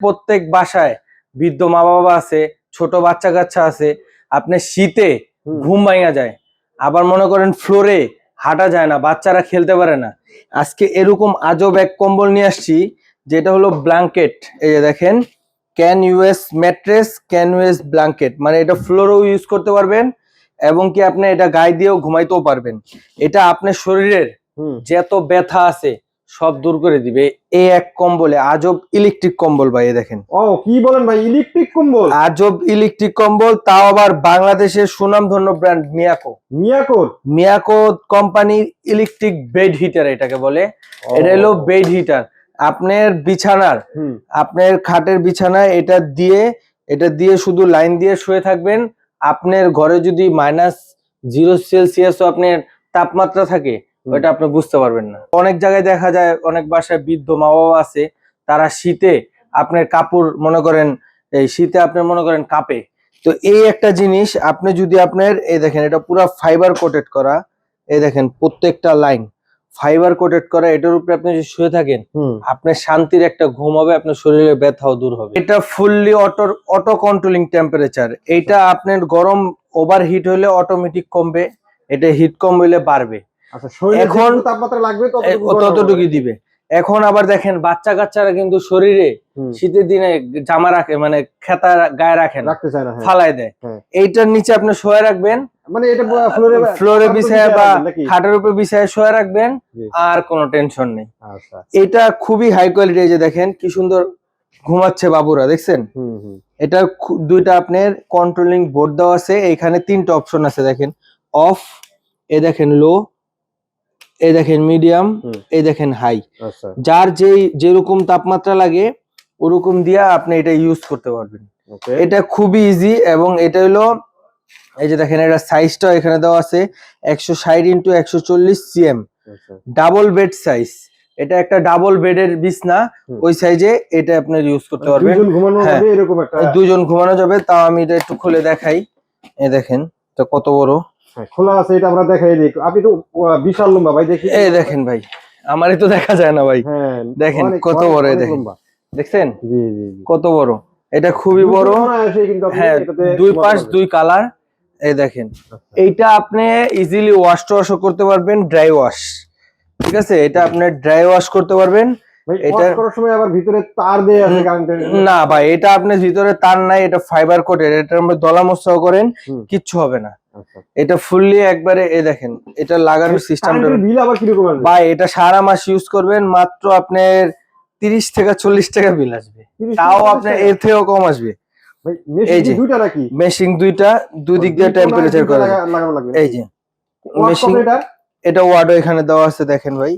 প্রত্যেক বাসায় বৃদ্ধ মা বাবা আছে ছোট বাচ্চা কাচ্চা আছে আপনার শীতে ঘুম ভাঙা যায়। আবার মনে করেন ফ্লোরে হাঁটা যায় না বাচ্চারা খেলতে পারে না। আজকে এরকম আজব এক কম্বল নিয়ে আসছি যেটা হলো ব্ল্যাঙ্কেট। এই যে দেখেন can US mattress can US blanket. মানে এটা ফ্লোরেও ইউজ করতে পারবেন এবং কি আপনি এটা গায়ে দিয়েও ঘুমাইতেও পারবেন। এটা আপনার শরীরের যত ব্যথা আছে সব দূর করে দিবে। এ এক কম্বলে আজব ইলেকট্রিক কম্বল ভাই দেখেন। ও কি বলেন ভাই ইলেকট্রিক কম্বল? আজব ইলেকট্রিক কম্বল তাও আবার বাংলাদেশের সুনামধন্য ব্র্যান্ড মিয়াকো মিয়াকো মিয়াকো কোম্পানির ইলেকট্রিক বেড হিটার এটাকে বলে। এটা হলো বেড হিটার আপনার বিছানার আপনার খাটের বিছানায় এটা দিয়ে এটা দিয়ে শুধু লাইন দিয়ে শুয়ে থাকবেন। আপনার ঘরে যদি মাইনাস জিরো সেলসিয়াসও আপনার তাপমাত্রা থাকে ওটা আপনি বুঝতে পারবেন না। অনেক জায়গায় দেখা যায় অনেক বাসায় বৃদ্ধ মা বাবা আছে তারা শীতে আপনার কাপড় মনে করেন এই শীতে আপনি মনে করেন কাপে। তো এই একটা জিনিস আপনি যদি আপনার এই দেখেন এটা পুরো ফাইবার কোটেড করা এই দেখেন প্রত্যেকটা লাইন ফাইবার কোটেড করা এটার উপরে আপনি যদি শুয়ে থাকেন আপনার শান্তির একটা ঘুম হবে আপনার শরীরে ব্যথাও দূর হবে। এটা fully auto auto controlling temperature এটা আপনার গরম ওভার হিট হলে অটোমেটিক কমবে এটা হিট কম হইলে বাড়বে। এখন- তাপমাত্রা লাগবে ততটুকু। দিবে। এখন আবার দেখেন বাচ্চা কাচ্চারা কিন্তু শরীরে শীতের দিনে জামা রাখে মানে খেতা গায়ে রাখে না রাখতে চায় না হ্যাঁ। ফালাই দেয়। হ্যাঁ। এইটার নিচে আপনি শোয়া রাখবেন মানে এটা ফ্লোরে ফ্লোরে বিছায় বা খাটের উপর বিছায় শোয়া রাখবেন আর কোনো টেনশন নেই। আচ্ছা এটা খুবই হাই কোয়ালিটি এই যে দেখেন কি সুন্দর ঘুমাচ্ছে বাবুরা দেখছেন? এটা দুইটা আপনার কন্ট্রোলিং বোর্ড দেওয়া আছে এখানে তিনটা অপশন আছে দেখেন। অফ এ দেখেন লো এই দেখেন মিডিয়াম এই দেখেন হাই আচ্ছা। যার যেই যেরকম তাপমাত্রা লাগে ওরকম দিয়া আপনি এটা ইউজ করতে পারবেন। এটা খুবই ইজি এবং এটা হলো এই যে দেখেন এটা সাইজটা এখানে দেওয়া আছে একশো ষাট ইন্টু একশো চল্লিশ সিএম ডাবল বেড সাইজ এটা একটা ডাবল বেডের বিছনা ওই সাইজে এটা আপনার ইউজ করতে পারবেন। দুজন ঘুমানো হ্যাঁ। যাবে এরকম একটা এই দুজন ঘুমানো যাবে তাও আমি এটা একটু খুলে দেখাই। এই দেখেন এটা কত বড়? খোলা আছে এটা আমরা দেখাই দিই। আপনি তো বিশাল লম্বা ভাই দেখি। এই দেখেন ভাই আমারই তো দেখা যায় না ভাই। হ্যাঁ দেখেন, কত বড় এই দেখেন। দেখছেন? জি জি কত বড়? এটা খুবই বড়। হ্যাঁ দুই পাশ দুই কালার। এই দেখেন আচ্ছা। এইটা আপনি ইজিলি ওয়াশ টওয়াশও করতে পারবেন ড্রাই ওয়াশ ঠিক আছে? এটা আপনি ড্রাই ওয়াশ করতে পারবেন। এটা- করার সময় আবার ভিতরে তার দেয়া আছে না ভাই এটা আপনি ভিতরে তার নাই এটা ফাইবার কোটের এটা আমরা দলা মশাও করেন কিচ্ছু হবে না। এটা ফুললি একবারে এ দেখেন এটা লাগানোর সিস্টেমটা বিল আবার কীরকম আসবে? ভাই এটা সারা মাস ইউজ করবেন মাত্র আপনার তিরিশ থেকে চল্লিশ টাকা বিল আসবে। তাও আপনার এর থেকেও কম আসবে। এই যে। দুইটা নাকি? মেশিং দুইটা দুই দিক দিয়ে টেম্পারেচার করা লাগবে এই যে মেশিং এটা? এটা ওয়ার্ডও এখানে দেওয়া আছে দেখেন ভাই।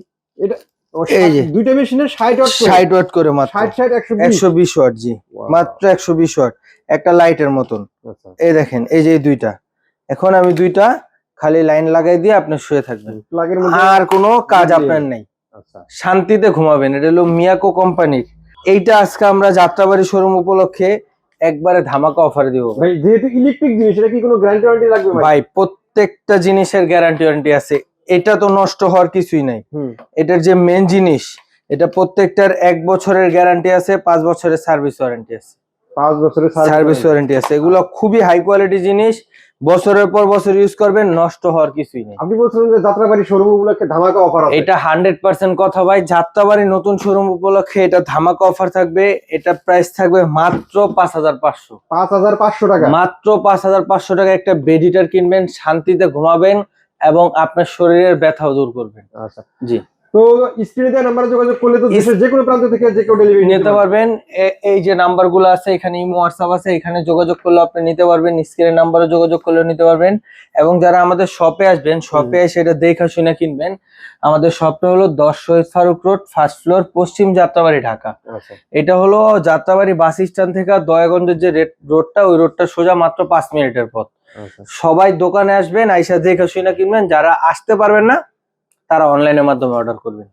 ও, এই যে। দুইটা মেশিনে 60 ওয়াট করে। ষাট ওয়াট করে মাত্র। 60 60 120 একশো বিশ ওয়াট জি। মাত্র একশো বিশ ওয়াট একটা লাইটের মতন। আচ্ছা। এই দেখেন এই যে দুইটা। এখন আমি দুইটা খালি লাইন লাগাই দিয়ে আপনি শুয়ে থাকবেন। প্লাগের মধ্যে আর কোনো কাজ আপনার নেই। আচ্ছা। শান্তিতে ঘুমাবেন। এটা হলো মিয়াকো কোম্পানির। এইটা আজকে আমরা যাত্রাবাড়ি শোরুম উপলক্ষে একবারে ধামাকা অফার দিব। ভাই যেহেতু ইলেকট্রিক জিনিস এটা কি কোনো গ্যারান্টি ওয়ারেন্টি লাগবে ভাই? ভাই প্রত্যেকটা জিনিসের গ্যারান্টি ওয়ারেন্টি আছে। এটা তো নষ্ট হওয়ার কিছুই নাই। হুম। এটার যে মেন জিনিস এটা প্রত্যেকটার এক বছরের গ্যারান্টি আছে পাঁচ বছরের সার্ভিস ওয়ারেন্টি আছে। পাঁচ বছরের সার্ভিস ওয়ারেন্টি আছে। এগুলো খুবই হাই কোয়ালিটি জিনিস। বছরের পর বছর ইউজ করবেন নষ্ট হওয়ার কিছুই নেই। আপনি বলছিলেন যে যাত্রাবাড়ি শোরুম উপলক্ষে ধামাকা অফার আছে। এটা হান্ড্রেড পার্সেন্ট কথা ভাই যাত্রাবাড়ি নতুন শোরুম উপলক্ষে এটা ধামাকা অফার থাকবে এটা প্রাইস থাকবে মাত্র পাঁচ হাজার পাঁচশো। পাঁচ হাজার পাঁচশো টাকা। মাত্র পাঁচ হাজার পাঁচশো টাকা একটা বেডিটার কিনবেন শান্তিতে ঘুমাবেন এবং আপনার শরীরের ব্যথাও দূর করবেন আচ্ছা। জি। তো স্ক্রিনে দেওয়া নাম্বারে যোগাযোগ করলে তো দেশের যে কোনো প্রান্ত থেকে যে কেউ ডেলিভারি নিতে পারবেন। এই যে নাম্বারগুলো আছে এখানে ইমো হোয়াটসঅ্যাপ আছে এখানে যোগাযোগ করলে আপনি নিতে পারবেন। স্ক্রিনের নাম্বারে যোগাযোগ করলে নিতে পারবেন। এবং যারা আমাদের শপে আসবেন শপে এসে এটা দেখা শুনে কিনবেন। আমাদের শপটা হলো দশ Shahid Faruk road first floor Paschim Jatrabari Dhaka. আচ্ছা। এটা হলো যাত্রাবাড়ি বাস স্ট্যান্ড থেকে দয়াগঞ্জের যে রেড রোডটা ওই রোডটা সোজা মাত্র পাঁচ মিনিটের পথ। আচ্ছা। সবাই দোকানে আসবেন আইসা দেখে শুনে কিনবেন। যারা আসতে পারবেন না তারা অনলাইনের মাধ্যমে অর্ডার করবেন।